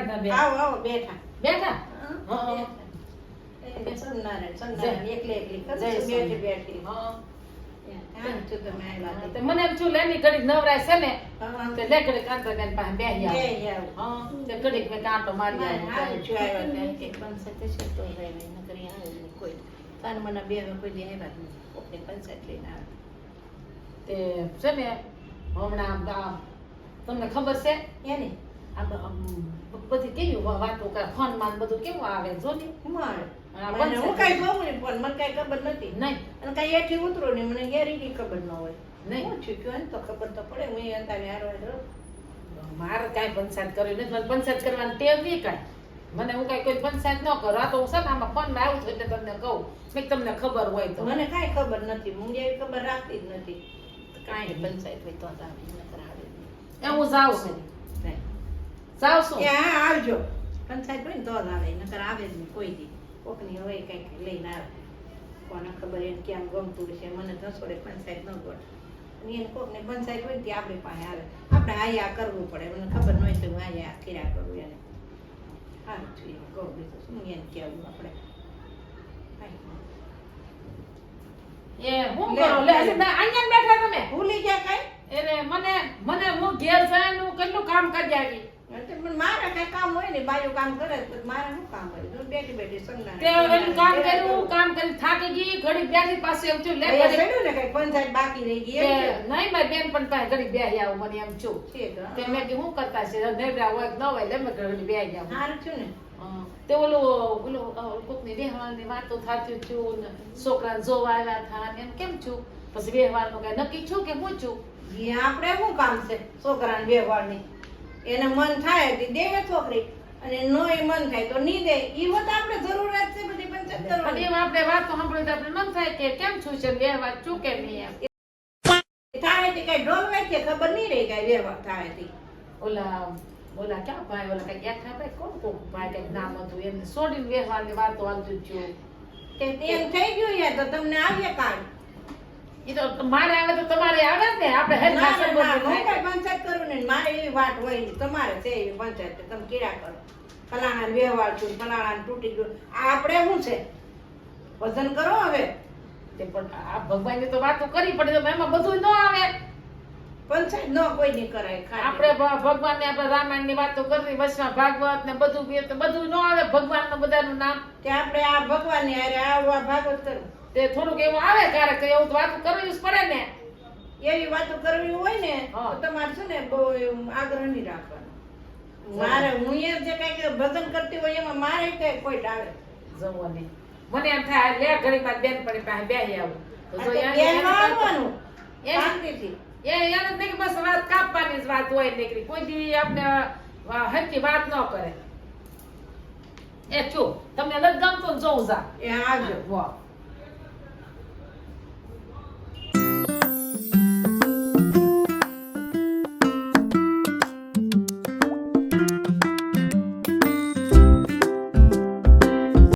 બેઠા બેઠા આવો આવો બેઠા. બેઠી છું તમે આવ્યા તે તે. મને એમ છું લેની ઘડીક નવરાય છે ને લે ઘડીક પાસે આવું. તે ઘડીક મેં કાંટો મારી આવું. આવું છું આવ્યા ત્યાં પંચાયત હશે તો જ આવ્યા, નકર અહીં આવે કોઈ. તાર મને બે કોઈ દી આવ્યા નહીં. પંચાયત લઈને આવે. તે છે ને હમણાં તમને ખબર છે એની? આ બધી કેવી વાતો કરે ફોનમાં બધું કેવું આવે જો ને હું કઈ હા, મને હું પંચાયત. કાંઈ જોઉં નહીં, પણ મને કઈ ખબર નથી. નહીં અને કઈ એથી ઉતરો નહીં, મને ગેરીની ખબર ન હોય. નહીં. હું ચૂક્યો ને તો ખબર તો પડે. હું ય તારે હારો. મારે કાંઈ પંચાયત કર્યું નથી મને પંચાયત કરવાની ટેવ નહીં કાંઈ મને હું કઈ કોઈ પંચાયત ન કરો આ તો હું છે ને આમાં ફોનમાં આવું છું એટલે તમને કહું મેં તમને ખબર હોય તો મને કાંઈ ખબર નથી હું એવી ખબર રાખતી જ નથી કાંઈ પંચાયત હોય તો જ નકર આવે એ હું જાઉં છું આવજો પંચાયત હોય ને તો જ આવે નકર આવે જ નહીં કોઈ દી કોકની હોય કંઈક લઈને આવે કોને ખબર એને કેમ ગમતું હશે મને ધસોડે પંચાયત ન ગોઠ અને એને કોકને પંચાયત હોય ને તે આપણી પાસે આવે આપણે આયા કરવું પડે મને ખબર ન હોય તો હું આયા કર્યા કરું એને હા છું એમ કહું બીજું શું એને કહેવું આપણે એ હું કરો લે અહીંયા બેઠા તમે ભૂલી ગયા કઈ એટલે મને મને હું ઘેર હું કેટલું કામ કરી આવી પણ મારે કઈ કામ હોય ને બાયું કામ કરે તો મારે શું કામ હોય? જો બેઠી બેઠી સંજ્ઞાને તે એનું કામ કર્યું કામ કરી થાકી ગઈ ઘડી બેઠી પાસે એમ છું લે ને કઈ પંચાયત બાકી રહી ગઈ તે એમ છે. નહીં મારી બેન પણ પાસે ઘડી બેસી આવું મને એમ છું. તે મેં કીધું શું કરતા છે? નેવરા હોય ન હોય લે મેં ઘડી બેસી જાઉં હારું છું ને. તે ઓલું ઓલું અ, કોકની વ્યવહારની વાતો થાતી છું ને છોકરાને જોવા આવ્યા થા એમ કેમ છું? પછી વ્યવહારનું કઈ નક્કી છું કે હું છું? આપણે શું કામ છે? છોકરાને વ્યવહારની. એને મન થાય તે દેવે છોકરી અને નો એ મન થાય તો નહીં દે ઈ વાત આપણે જરૂરિયાત છે બધી પંચાયત કરવાની. એમ આપણે વાતો સાંભળે તો આપણે મન થાય કે કેમ છું છે બે વાત છું કે નહીં એમ. થાય તે કઈ ઢોલ વાગે ખબર નહીં રહી કઈ વ્યવહાર થાય તે. ઓલા ઓલા ક્યાં ભાઈ ઓલા કઈ યાત્રા ભાઈ? કોણ કોણ ભાઈ કઈ નામ હતું? એમને છોડીને વ્યવહારની વાતો હાલતું છું કે એમ થઈ ગયું યાર તો તમને આવ્યા કાઢ એ તો મારે આવે તો તમારે આવે ને. આપણે હેડ ના, ના, ના, ખાસા હું બધું કઈ પંચાયત કરું ને વાત હોય નહીં તમારે છે એવી પંચાયત તમે કીડા કરો. ફલાણા વ્યવહાર છું ફલાણા તૂટી ગયું. આપણે શું છે? વજન કરો હવે. તે પણ આ ભગવાનની તો વાતો કરી પડે તો એમાં બધું ન આવે. પંચાયત ન કોઈ નહીં કરાય. આપણે ભ- ભગવાનને આપણે રામાયણની વાતો કરવી વચમાં ભાગવત ને બધું તો બધું ન આવે. ભગવાનનું બધાનું નામ. કે આપણે આ ભગવાનની હારે આ ભાગવત કરવું તે થોડુંક એવું આવે ક્યારેક એવું તો વાતો કરવી જ પડે ને. એવી વાતો કરવી હોય ને તો તમારે છે ને બહુ આગ્રહ નહીં રાખવાનો. મારે હું એ જે કઈ ભજન કરતી હોય એમાં મારે કઈ કોઈ ટાળે જમવાની. મને એમ થાય લે ઘડી માં બેન પડી પાસે બે આવું. તો આ જો તો એને- બેન આવવાનું. એને- શાંતિથી. એ એને નહીં બસ વાત કાપવાની જ વાત હોય નીકળી. કોઈ દી આપણે અ, વાત ન કરે. એ ચૂપ. તમને નથી ગમતું જોઉં જા. એ આવજો. વાહ.